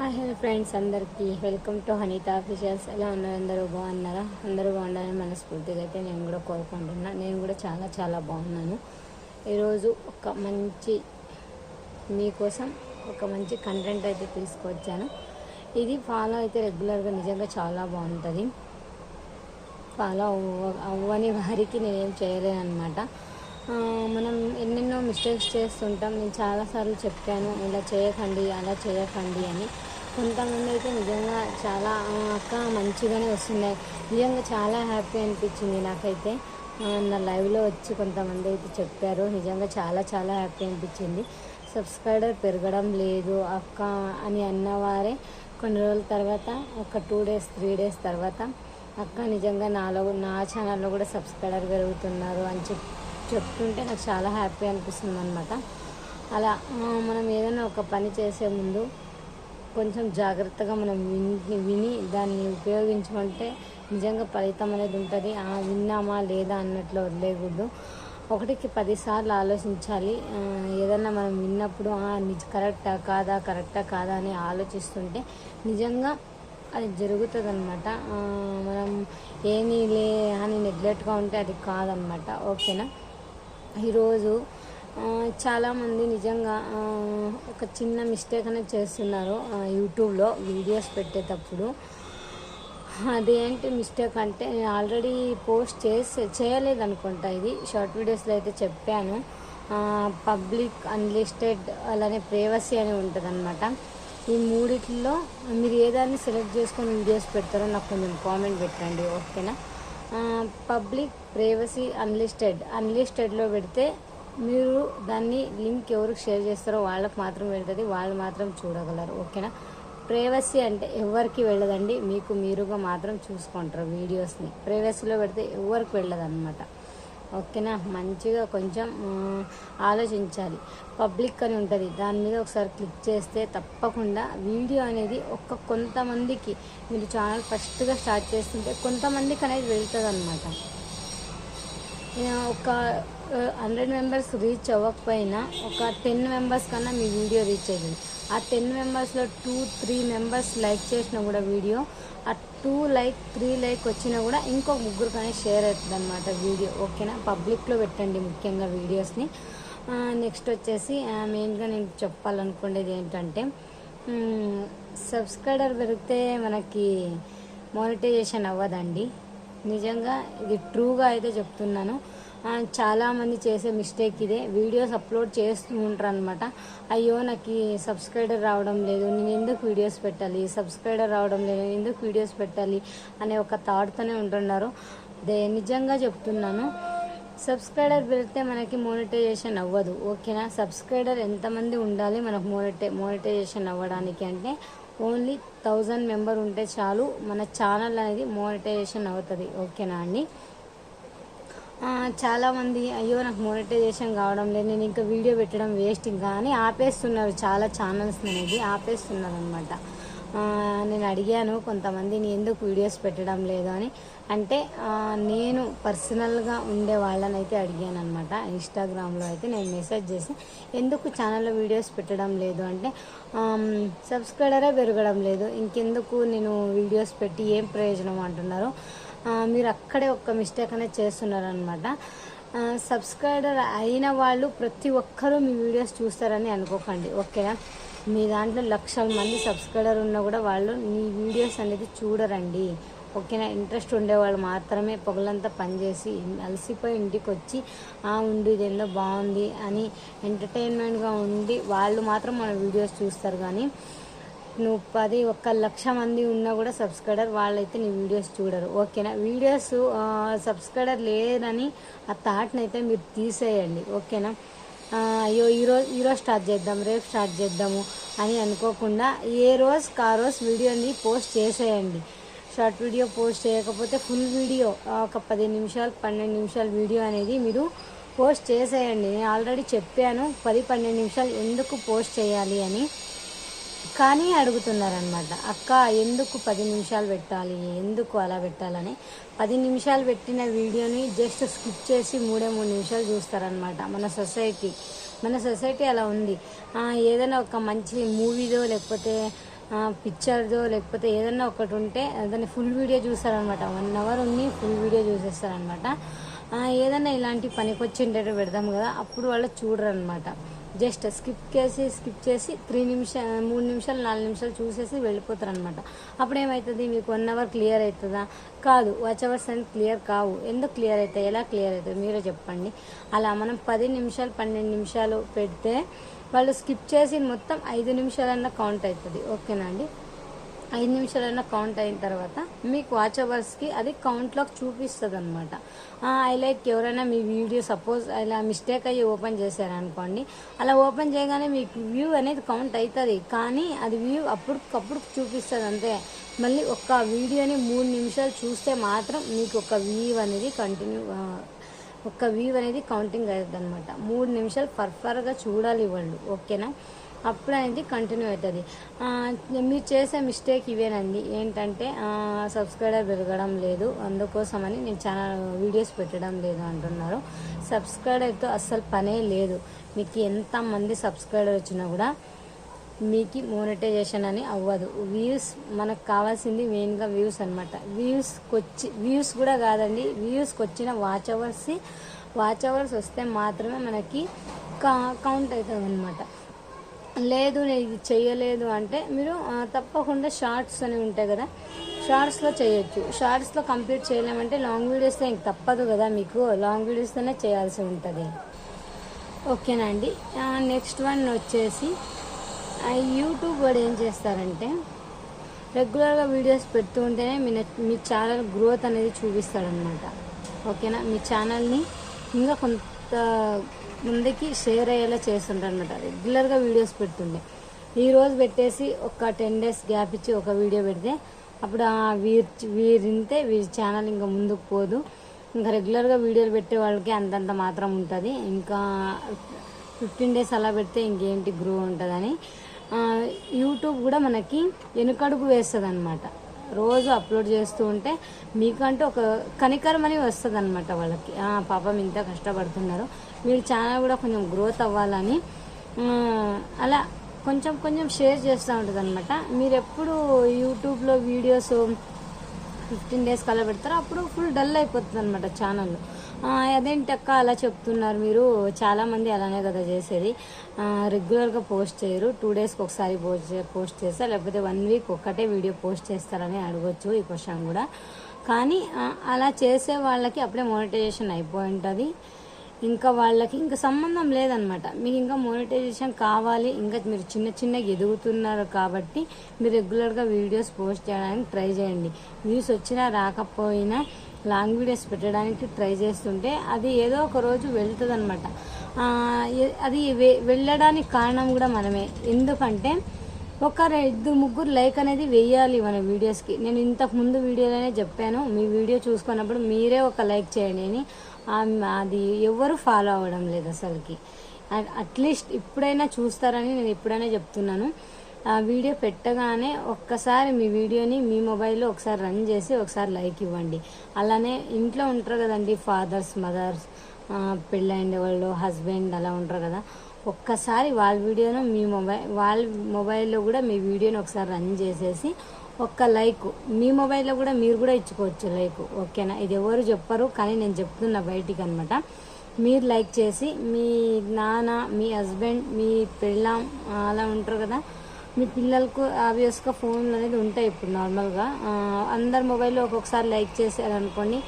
Hello friends అందరికీ welcome to Hanitha officials ఎలా ఉన్నారు అందరూ? బాగున్నారా? అందరూ బాగుండాలని మనస్ఫూర్తిగా అయితే నేను కూడా కోరుకుంటున్నా. నేను కూడా చాలా చాలా బాగున్నాను. ఈరోజు ఒక మంచి మీకోసం ఒక మంచి కంటెంట్ అయితే తీసుకొచ్చాను. ఇది ఫాలో అయితే రెగ్యులర్గా నిజంగా చాలా బాగుంటుంది. ఫాలో అవ్వ అవ్వని వారికి నేనేం చేయలేను అనమాట మనం ఎన్నెన్నో మిస్టేక్స్ చేస్తుంటాం. నేను చాలాసార్లు చెప్పాను ఇలా చేయకండి అలా చేయకండి అని. కొంతమంది అయితే నిజంగా చాలా అక్క మంచిగానే వస్తున్నాయి. నిజంగా చాలా హ్యాపీ అనిపించింది నాకైతే. నా లైవ్లో వచ్చి కొంతమంది అయితే చెప్పారు. నిజంగా చాలా చాలా హ్యాపీ అనిపించింది. సబ్స్క్రైబర్ పెరగడం లేదు. అక్క అని అన్నవారే కొన్ని రోజుల తర్వాత ఒక టూ డేస్ త్రీ డేస్ తర్వాత అక్క నిజంగా నాలో నా ఛానల్లో కూడా సబ్స్క్రైబర్ పెరుగుతున్నారు అని చెప్పి చెప్తుంటే నాకు చాలా హ్యాపీ అనిపిస్తుంది అనమాట అలా మనం ఏదైనా ఒక పని చేసే ముందు కొంచెం జాగ్రత్తగా మనం విని విని దాన్ని ఉపయోగించుకుంటే నిజంగా ఫలితం అనేది ఉంటుంది. విన్నామా లేదా అన్నట్లు వదిలేయకూడదు. ఒకటికి పదిసార్లు ఆలోచించాలి. ఏదన్నా మనం విన్నప్పుడు నిజ కరెక్టా కాదా కరెక్టా కాదా అని ఆలోచిస్తుంటే నిజంగా అది జరుగుతుంది అనమాట మనం ఏమీ లే అని నెగ్లెక్ట్గా ఉంటే అది కాదనమాట ఓకేనా? ఈరోజు చాలామంది నిజంగా ఒక చిన్న మిస్టేక్ అనేది చేస్తున్నారు యూట్యూబ్లో వీడియోస్ పెట్టేటప్పుడు. అదేంటి మిస్టేక్ అంటే నేను ఆల్రెడీ పోస్ట్ చేసి చేయలేదు అనుకుంటా ఇది. షార్ట్ వీడియోస్లో అయితే చెప్పాను. పబ్లిక్ అన్లిస్టెడ్ అలానే ప్రైవసీ అని ఉంటుంది ఈ మూడిట్లో మీరు ఏదాన్ని సెలెక్ట్ చేసుకొని వీడియోస్ పెడతారో నాకు కొంచెం కామెంట్ పెట్టండి ఓకేనా పబ్లిక్ ప్రైవసీ అన్లిస్టెడ్. అన్లిస్టెడ్లో పెడితే మీరు దాన్ని లింక్ ఎవరికి షేర్ చేస్తారో వాళ్ళకి మాత్రం వెళ్తుంది వాళ్ళు మాత్రం చూడగలరు. ఓకేనా? ప్రైవసీ అంటే ఎవరికి వెళ్ళదండి మీకు మీరుగా మాత్రం చూసుకుంటారు వీడియోస్ని. ప్రైవసీలో పెడితే ఎవరికి వెళ్ళదు అనమాట ఓకేనా? మంచిగా కొంచెం ఆలోచించాలి. పబ్లిక్ అని ఉంటుంది. దాని మీద ఒకసారి క్లిక్ చేస్తే తప్పకుండా వీడియో అనేది ఒక్క కొంతమందికి మీరు ఛానల్ ఫస్ట్గా స్టార్ట్ చేస్తుంటే కొంతమందికి అనేది వెళ్తుంది అనమాట ఒక హండ్రెడ్ మెంబర్స్ రీచ్ అవ్వకపోయినా ఒక టెన్ మెంబర్స్ కన్నా మీ వీడియో రీచ్ అయ్యింది. ఆ టెన్ మెంబర్స్లో టూ త్రీ మెంబర్స్ లైక్ చేసినా కూడా వీడియో ఆ టూ లైక్ త్రీ లైక్ వచ్చినా కూడా ఇంకో ముగ్గురు కానీ షేర్ అవుతుంది అనమాట వీడియో ఓకేనా? పబ్లిక్లో పెట్టండి ముఖ్యంగా వీడియోస్ని. నెక్స్ట్ వచ్చేసి మెయిన్గా నేను చెప్పాలనుకునేది ఏంటంటే సబ్స్క్రైబర్ పెరిగితే మనకి మానిటైజేషన్ అవ్వదండి. నిజంగా ఇది ట్రూగా అయితే చెప్తున్నాను. చాలామంది చేసే మిస్టేక్ ఇదే. వీడియోస్ అప్లోడ్ చేస్తూ ఉంటారు అనమాట అయ్యో నాకు సబ్స్క్రైబర్ రావడం లేదు. నేను ఎందుకు వీడియోస్ పెట్టాలి? సబ్స్క్రైబర్ రావడం లేదు. నేను ఎందుకు వీడియోస్ పెట్టాలి? అనే ఒక థాట్తోనే ఉంటున్నారు. దే నిజంగా చెప్తున్నాను. సబ్స్క్రైబర్ పెడితే మనకి మోనిటైజేషన్ అవ్వదు. ఓకేనా? సబ్స్క్రైబర్ ఎంతమంది ఉండాలి మనకు మోనిటై మోనిటైజేషన్ అవ్వడానికి అంటే ఓన్లీ థౌజండ్ మెంబర్ ఉంటే చాలు మన ఛానల్ అనేది మోనిటైజేషన్ అవుతుంది. ఓకేనా అండి? చాలామంది అయ్యో నాకు మోనిటైజేషన్ కావడం లేదు నేను ఇంకా వీడియో పెట్టడం వేస్ట్ ఇంకా అని ఆపేస్తున్నారు చాలా ఛానల్స్ అనేది ఆపేస్తున్నారు అనమాట నేను అడిగాను కొంతమందిని ఎందుకు వీడియోస్ పెట్టడం లేదు అని. అంటే నేను పర్సనల్గా ఉండే వాళ్ళని అయితే అడిగాను అనమాట ఇన్స్టాగ్రామ్లో అయితే నేను మెసేజ్ చేసి ఎందుకు ఛానల్లో వీడియోస్ పెట్టడం లేదు? అంటే సబ్స్క్రైబరే పెరగడం లేదు ఇంకెందుకు నేను వీడియోస్ పెట్టి ఏం ప్రయోజనం అంటున్నారు? మీరు అక్కడే ఒక్క మిస్టేక్ అనేది చేస్తున్నారనమాట సబ్స్క్రైబర్ అయిన వాళ్ళు ప్రతి ఒక్కరూ మీ వీడియోస్ చూస్తారని అనుకోకండి ఓకేనా? మీ దాంట్లో లక్షల మంది సబ్స్క్రైబర్ ఉన్నా కూడా వాళ్ళు మీ వీడియోస్ అనేది చూడరండి ఓకేనా? ఇంట్రెస్ట్ ఉండేవాళ్ళు మాత్రమే పొగలంతా పనిచేసి అలసిపోయి ఇంటికి వచ్చి ఆ ఉండి ఇదేందో బాగుంది అని ఎంటర్టైన్మెంట్గా ఉండి వాళ్ళు మాత్రం మన వీడియోస్ చూస్తారు. కానీ నువ్వు పది ఒక్క లక్ష మంది ఉన్నా కూడా సబ్స్క్రైబర్ వాళ్ళైతే నీ వీడియోస్ చూడరు. ఓకేనా? వీడియోస్ సబ్స్క్రైబర్ లేరని ఆ థాట్ని అయితే మీరు తీసేయండి. ఓకేనా? అయ్యో ఈరోజు ఈరోజు స్టార్ట్ చేద్దాం రేపు స్టార్ట్ చేద్దాము అని అనుకోకుండా ఏ రోజుకి ఆ రోజు వీడియోని పోస్ట్ చేసేయండి. షార్ట్ వీడియో పోస్ట్ చేయకపోతే ఫుల్ వీడియో ఒక పది నిమిషాలు పన్నెండు నిమిషాల వీడియో అనేది మీరు పోస్ట్ చేసేయండి. నేను ఆల్రెడీ చెప్పాను పది పన్నెండు నిమిషాలు ఎందుకు పోస్ట్ చేయాలి అని. కానీ అడుగుతున్నారనమాట అక్క ఎందుకు పది నిమిషాలు పెట్టాలి? ఎందుకు అలా పెట్టాలని? పది నిమిషాలు పెట్టిన వీడియోని జస్ట్ స్కిప్ చేసి మూడే మూడు నిమిషాలు చూస్తారనమాట మన సొసైటీ. మన సొసైటీ అలా ఉంది. ఏదైనా ఒక మంచి మూవీదో లేకపోతే పిక్చర్దో లేకపోతే ఏదైనా ఒకటి ఉంటే దాన్ని ఫుల్ వీడియో చూస్తారనమాట వన్ అవర్ ఉన్ని ఫుల్ వీడియో చూసేస్తారనమాట ఏదైనా ఇలాంటి పనికొచ్చిండేటో పెడదాం కదా అప్పుడు వాళ్ళు చూడరు అనమాట జస్ట్ స్కిప్ చేసి స్కిప్ చేసి త్రీ నిమిషాలు మూడు నిమిషాలు నాలుగు నిమిషాలు చూసేసి వెళ్ళిపోతారు అనమాట అప్పుడు ఏమవుతుంది మీకు వన్ అవర్ క్లియర్ అవుతుందా కాదు వాచ్ అవర్స్ అనేది క్లియర్ కావు. ఎందుకు క్లియర్ అవుతాయి ఎలా క్లియర్ అవుతుంది మీరే చెప్పండి. అలా మనం పది నిమిషాలు పన్నెండు నిమిషాలు పెడితే వాళ్ళు స్కిప్ చేసి మొత్తం ఐదు నిమిషాలన్నా కౌంట్ అవుతుంది ఓకేనా అండి? ఐదు నిమిషాలన్నా కౌంట్ అయిన తర్వాత మీకు వాచ్ అవర్స్కి అది కౌంట్లోకి చూపిస్తుంది అనమాట హైలైట్ ఎవరైనా మీ వీడియో సపోజ్ ఇలా మిస్టేక్ అయ్యి ఓపెన్ చేశారనుకోండి అలా ఓపెన్ చేయగానే మీకు వ్యూ అనేది కౌంట్ అవుతుంది కానీ అది వ్యూ అప్పటికప్పుడు చూపిస్తుంది అంతే మళ్ళీ ఒక్క వీడియోని మూడు నిమిషాలు చూస్తే మాత్రం మీకు ఒక వ్యూ అనేది కంటిన్యూ ఒక్క వ్యూ అనేది కౌంటింగ్ అవుతుంది అనమాట మూడు నిమిషాలు పర్ఫర్గా చూడాలి వాళ్ళు ఓకేనా? అప్పుడు అనేది కంటిన్యూ అవుతుంది మీరు చేసే మిస్టేక్ ఇవేనండి. ఏంటంటే సబ్స్క్రైబర్ పెరగడం లేదు. అందుకోసమని నేను ఛానల్ వీడియోస్ పెట్టడం లేదు అంటున్నారు. సబ్స్క్రైబర్తో అస్సలు పనే లేదు. మీకు ఎంతమంది సబ్స్క్రైబర్ వచ్చినా కూడా మీకు మోనిటైజేషన్ అని అవ్వదు. వ్యూస్ మనకు కావాల్సింది మెయిన్గా వ్యూస్ అనమాట వ్యూస్కి వచ్చి వ్యూస్ కూడా కాదండి. వ్యూస్కి వచ్చిన వాచ్ అవర్స్ వాచ్ అవర్స్ వస్తే మాత్రమే మనకి కా కౌంట్ అవుతుంది అనమాట లేదు నేను ఇది చేయలేదు అంటే మీరు తప్పకుండా షార్ట్స్ అని ఉంటాయి కదా షార్ట్స్లో చేయొచ్చు. షార్ట్స్లో కంప్లీట్ చేయలేమంటే లాంగ్ వీడియోస్తో ఇంక తప్పదు కదా మీకు లాంగ్ వీడియోస్తోనే చేయాల్సి ఉంటుంది. ఓకేనా అండి? నెక్స్ట్ వన్ వచ్చేసి యూట్యూబ్ వాడు ఏం చేస్తారంటే రెగ్యులర్గా వీడియోస్ పెడుతూ ఉంటేనే మీ మీ ఛానల్ గ్రోత్ అనేది చూపిస్తాడనమాట ఓకేనా? మీ ఛానల్ని ఇంకా కొంత ముందుకి షేర్ అయ్యేలా చేస్తుంటారు అనమాట రెగ్యులర్గా వీడియోస్ పెడుతుండే. ఈ రోజు పెట్టేసి ఒక టెన్ డేస్ గ్యాప్ ఇచ్చి ఒక వీడియో పెడితే అప్పుడు వీరి వీరింతే వీరి ఛానల్ ఇంకా ముందుకు పోదు. ఇంకా రెగ్యులర్గా వీడియోలు పెట్టే వాళ్ళకి అంతంత మాత్రం ఉంటుంది. ఇంకా ఫిఫ్టీన్ డేస్ అలా పెడితే ఇంకేంటి గ్రో ఉంటుందని. యూట్యూబ్ కూడా మనకి వెనుకడుగు వేస్తుంది అనమాట రోజు అప్లోడ్ చేస్తూ ఉంటే మీకంటూ ఒక కనికరం అనేది వస్తుంది అనమాట వాళ్ళకి పాపం ఇంత కష్టపడుతున్నారు. మీరు ఛానల్ కూడా కొంచెం గ్రోత్ అవ్వాలని అలా కొంచెం కొంచెం షేర్ చేస్తూ ఉంటుంది అనమాట మీరు ఎప్పుడు యూట్యూబ్లో వీడియోస్ ఫిఫ్టీన్ డేస్ కలా పెడతారో అప్పుడు ఫుల్ డల్ అయిపోతుంది అనమాట ఛానల్. అదేంటి అక్క అలా చెప్తున్నారు మీరు. చాలామంది అలానే కదా చేసేది. రెగ్యులర్గా పోస్ట్ చేయరు. టూ డేస్కి ఒకసారి పోస్ట్ పోస్ట్ చేస్తారు. లేకపోతే వన్ వీక్ ఒక్కటే వీడియో పోస్ట్ చేస్తారని అడగొచ్చు ఈ క్వశ్చన్ కూడా. కానీ అలా చేసే వాళ్ళకి అప్పుడే మోనిటైజేషన్ అయిపోయి ఉంటుంది ఇంకా వాళ్ళకి ఇంకా సంబంధం లేదనమాట. మీకు ఇంకా మోనిటైజేషన్ కావాలి. ఇంకా మీరు చిన్న చిన్నగా ఎదుగుతున్నారు కాబట్టి మీరు రెగ్యులర్గా వీడియోస్ పోస్ట్ చేయడానికి ట్రై చేయండి. వ్యూస్ వచ్చినా రాకపోయినా లాంగ్ వీడియోస్ పెట్టడానికి ట్రై చేస్తుంటే అది ఏదో ఒక రోజు వెళ్తుంది అనమాట అది వెళ్ళడానికి కారణం కూడా మనమే. ఎందుకంటే ఒక ఇద్దరు ముగ్గురు లైక్ అనేది వేయాలి మన వీడియోస్కి. నేను ఇంతకు ముందు వీడియోలోనే చెప్పాను మీ వీడియో చూసుకున్నప్పుడు మీరే ఒక లైక్ చేయండి అని. అది ఎవరు ఫాలో అవ్వడం లేదు అసలుకి. అట్లీస్ట్ ఇప్పుడైనా చూస్తారని నేను ఇప్పుడైనా చెప్తున్నాను. వీడియో పెట్టగానే ఒక్కసారి మీ వీడియోని మీ మొబైల్లో ఒకసారి రన్ చేసి ఒకసారి లైక్ ఇవ్వండి. అలానే ఇంట్లో ఉంటారు కదండి ఫాదర్స్ మదర్స్ పెళ్ళైన వాళ్ళు హస్బెండ్ అలా ఉంటారు కదా. ఒక్కసారి వాళ్ళ వీడియోను మీ మొబైల్ వాళ్ళ మొబైల్లో కూడా మీ వీడియోని ఒకసారి రన్ చేసేసి ఒక్క లైక్ మీ మొబైల్లో కూడా మీరు కూడా ఇచ్చుకోవచ్చు లైక్ ఓకేనా? ఇది ఎవరు చెప్పరు కానీ నేను చెప్తున్నా బయటికి అనమాట మీరు లైక్ చేసి మీ నాన్న మీ హస్బెండ్ మీ పెళ్ళాం అలా ఉంటారు కదా మీ పిల్లలకు ఆబ్వియస్గా ఫోన్లు అనేది ఉంటాయి ఇప్పుడు నార్మల్గా అందరు మొబైల్లో ఒక్కొక్కసారి లైక్ చేశారనుకోండి.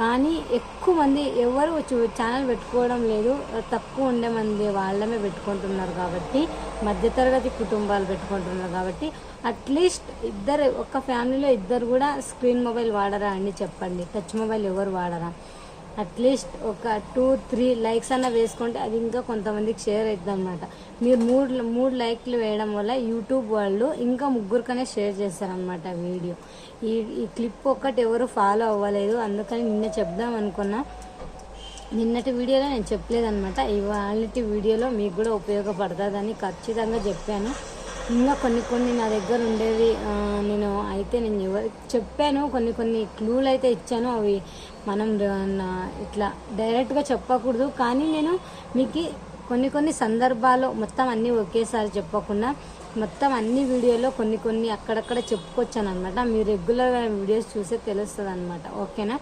కానీ ఎక్కువ మంది ఎవరు ఛానల్ పెట్టుకోవడం లేదు. తక్కువ ఉండే మంది వాళ్ళమే పెట్టుకుంటున్నారు కాబట్టి మధ్యతరగతి కుటుంబాలు పెట్టుకుంటున్నారు కాబట్టి అట్లీస్ట్ ఇద్దరు ఒక ఫ్యామిలీలో ఇద్దరు కూడా స్క్రీన్ మొబైల్ వాడరా అని చెప్పండి. టచ్ మొబైల్ ఎవరు వాడరా? అట్లీస్ట్ ఒక టూ త్రీ లైక్స్ అన్న వేసుకుంటే అది ఇంకా కొంతమందికి షేర్ అవుతుంది అనమాట మీరు మూడు మూడు లైక్లు వేయడం వల్ల యూట్యూబ్ వాళ్ళు ఇంకా ముగ్గురికనే షేర్ చేస్తారనమాట వీడియో. ఈ ఈ క్లిప్ ఒక్కటి ఎవరు ఫాలో అవ్వలేదు అందుకని నిన్న చెప్దాం అనుకున్నా. నిన్నటి వీడియోలో నేను చెప్పలేదనమాట ఇవాళ వీడియోలో మీకు కూడా ఉపయోగపడుతుందని ఖచ్చితంగా చెప్పాను. ఇంకా కొన్ని కొన్ని నా దగ్గర ఉండేవి నేను అయితే నేను ఎవరు చెప్పాను. కొన్ని కొన్ని క్లూలు అయితే ఇచ్చాను. అవి మనం ఇట్లా డైరెక్ట్గా చెప్పకూడదు. కానీ నేను మీకు కొన్ని కొన్ని సందర్భాల్లో మొత్తం అన్నీ ఒకేసారి చెప్పకుండా మొత్తం అన్ని వీడియోలో కొన్ని కొన్ని అక్కడక్కడ చెప్పుకొచ్చాను అనమాట మీరు రెగ్యులర్గా వీడియోస్ చూసే తెలుస్తుంది అనమాట ఓకేనా?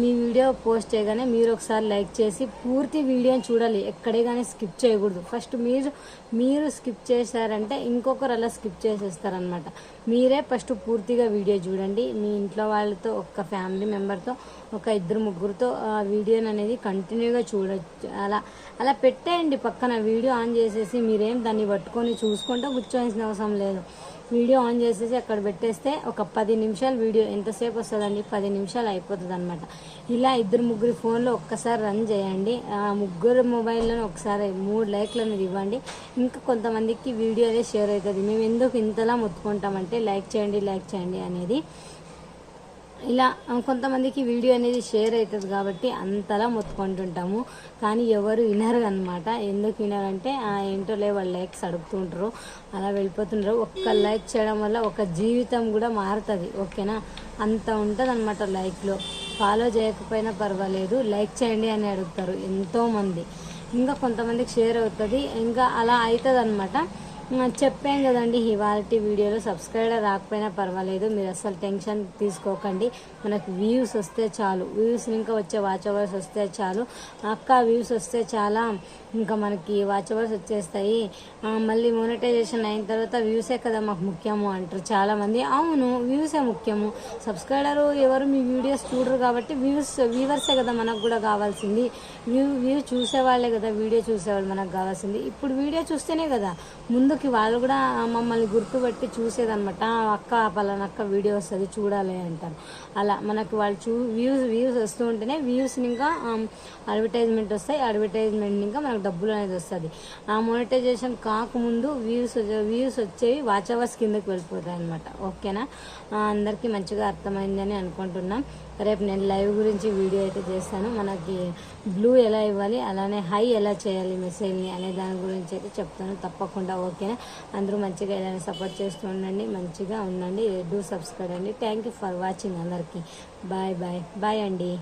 మీ వీడియో పోస్ట్ చేయగానే మీరు ఒకసారి లైక్ చేసి పూర్తి వీడియోని చూడాలి. ఎక్కడే కానీ స్కిప్ చేయకూడదు. ఫస్ట్ మీరు మీరు స్కిప్ చేశారంటే ఇంకొకరు అలా స్కిప్ చేసేస్తారనమాట మీరే ఫస్ట్ పూర్తిగా వీడియో చూడండి. మీ ఇంట్లో వాళ్ళతో ఒక ఫ్యామిలీ మెంబర్తో ఒక ఇద్దరు ముగ్గురుతో ఆ వీడియోని అనేది కంటిన్యూగా చూడొచ్చు. అలా అలా పెట్టేయండి పక్కన వీడియో ఆన్ చేసేసి మీరేం దాన్ని పట్టుకొని చూసుకుంటూ కూర్చోవాల్సిన అవసరం లేదు. వీడియో ఆన్ చేసేసి అక్కడ పెట్టేస్తే ఒక పది నిమిషాలు వీడియో ఎంతసేపు వస్తుందండి? పది నిమిషాలు అయిపోతుంది అనమాట ఇలా ఇద్దరు ముగ్గురు ఫోన్లో ఒక్కసారి రన్ చేయండి. ఆ ముగ్గురు మొబైల్లో ఒకసారి మూడు లైక్లు అనేది ఇవ్వండి. ఇంకా కొంతమందికి వీడియో అనేది షేర్ అవుతుంది. మేము ఎందుకు ఇంతలా మొత్తుకుంటామంటే లైక్ చేయండి లైక్ చేయండి అనేది. ఇలా కొంతమందికి వీడియో అనేది షేర్ అవుతుంది కాబట్టి అంతలా మొత్తుకుంటుంటాము. కానీ ఎవరు వినరు అనమాట ఎందుకు వినరంటే "ఆ, ఏంటో లే వాళ్ళు లైక్స్ అడుగుతుంటారు అలా వెళ్ళిపోతుంటారు ఒక్క లైక్ చేయడం వల్ల ఒక జీవితం కూడా మారుతుంది. ఓకేనా? అంత ఉంటుంది అనమాట లైక్లో. ఫాలో చేయకపోయినా పర్వాలేదు. లైక్ చేయండి అని అడుగుతారు ఎంతోమంది. ఇంకా కొంతమందికి షేర్ అవుతుంది. ఇంకా అలా అవుతుంది అనమాట చెప్పాం కదండి ఇవాళ వీడియోలో సబ్స్క్రైబర్ రాకపోయినా పర్వాలేదు మీరు అసలు టెన్షన్ తీసుకోకండి. మనకు వ్యూస్ వస్తే చాలు. వ్యూస్ ఇంకా వచ్చే వాచ్ అవర్స్ వస్తే చాలు. అక్క వ్యూస్ వస్తే చాలా. ఇంకా మనకి వాచ్ అవర్స్ వచ్చేస్తాయి మళ్ళీ మోనిటైజేషన్ అయిన తర్వాత వ్యూసే కదా మాకు ముఖ్యము అంటారు చాలామంది. అవును వ్యూసే ముఖ్యము. సబ్స్క్రైబర్ ఎవరు మీ వీడియోస్ చూడరు కాబట్టి వ్యూస్ వ్యూవర్సే కదా మనకు కూడా కావాల్సింది. వ్యూ వ్యూ చూసేవాళ్ళే కదా వీడియో చూసేవాళ్ళు మనకు కావాల్సింది. ఇప్పుడు వీడియో చూస్తేనే కదా ముందు ముందుకి వాళ్ళు కూడా మమ్మల్ని గుర్తుపట్టి చూసేదనమాట అక్క పలానా అక్క వీడియో వస్తుంది చూడాలి అంటారు. అలా మనకు వాళ్ళు చూ వ్యూస్ వ్యూస్ వస్తూ ఉంటేనే వ్యూస్ని ఇంకా అడ్వర్టైజ్మెంట్ వస్తాయి. అడ్వర్టైజ్మెంట్ ఇంకా మనకు డబ్బులు అనేది వస్తుంది. ఆ మోనిటైజేషన్ కాకముందు వ్యూస్ వ్యూస్ వచ్చేవి వాచ్ అవర్స్ కిందకి వెళ్ళిపోతాయి అనమాట ఓకేనా అందరికీ మంచిగా అర్థమైందని అనుకుంటున్నాం. రేపు నేను లైవ్ గురించి వీడియో అయితే చేస్తాను. మనకి బ్లూ ఎలా ఇవ్వాలి అలానే హై ఎలా చేయాలి మెసేజ్ని అనే దాని గురించి అయితే చెప్తాను. తప్పకుండా ఓకేనా? అందరూ మంచిగా ఇలానే సపోర్ట్ చేస్తూ ఉండండి మంచిగా ఉండండి. డూ సబ్స్క్రైబ్ అండి. థ్యాంక్ యూ ఫర్ వాచింగ్ అందరికీ. బాయ్ బాయ్ బాయ్ అండి.